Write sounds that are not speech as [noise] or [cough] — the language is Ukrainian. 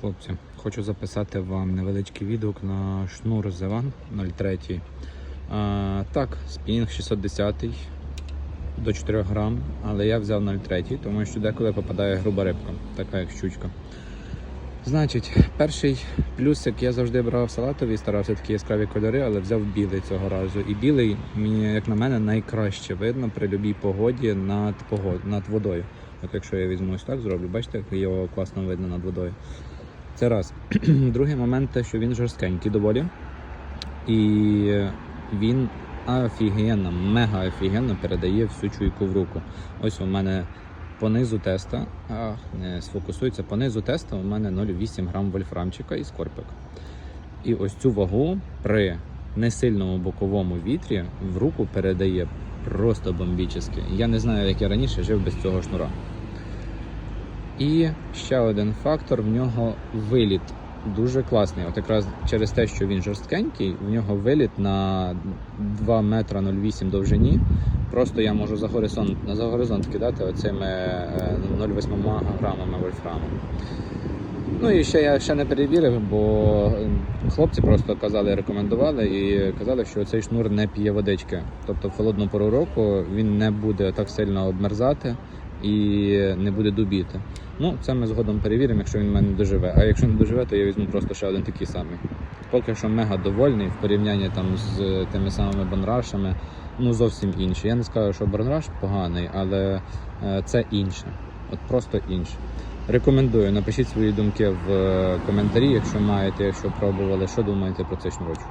Хлопці, хочу записати вам невеличкий відгук на шнур Зеван 03. А, так, спінінг 610 до 4 грам, але я взяв 03, тому що деколи попадає груба рибка, така як щучка. Значить, перший плюсик я завжди брав салатовий, старався такі яскраві кольори, але взяв білий цього разу. І білий, мені, як на мене, найкраще видно при будь-якій погоді над, погод... над водою. От якщо я візьмусь так зроблю, бачите, як його класно видно над водою. Це раз. [clears throat] Другий момент те, що він жорсткенький доволі. І він офігенно, мега офігенно передає всю чуйку в руку. Ось у мене по низу теста, а, не сфокусується, по низу теста у мене 0,8 грам вольфрамчика і скорпик. І ось цю вагу при несильному боковому вітрі в руку передає просто бомбічно. Я не знаю, як я раніше жив без цього шнура. І ще один фактор в нього виліт дуже класний. От якраз через те, що він жорсткенький, в нього виліт на 2 метра 08 довжині. Просто я можу за горизонт, за горизонт кидати оцими е, 0,8 грамами вольфраму. Ну і ще я ще не перевірив, бо хлопці просто казали, рекомендували і казали, що цей шнур не п'є водички. Тобто в холодну пору року він не буде так сильно обмерзати і не буде дубіти. Ну, це ми згодом перевіримо, якщо він в мене доживе. А якщо не доживе, то я візьму просто ще один такий самий. Поки що мега довольний в порівнянні там з тими самими бонрашами. Ну зовсім інший. Я не скажу, що бонраш поганий, але е, це інше. От просто інше. Рекомендую, напишіть свої думки в е, коментарі, якщо маєте, якщо пробували, що думаєте про цей шнурочок.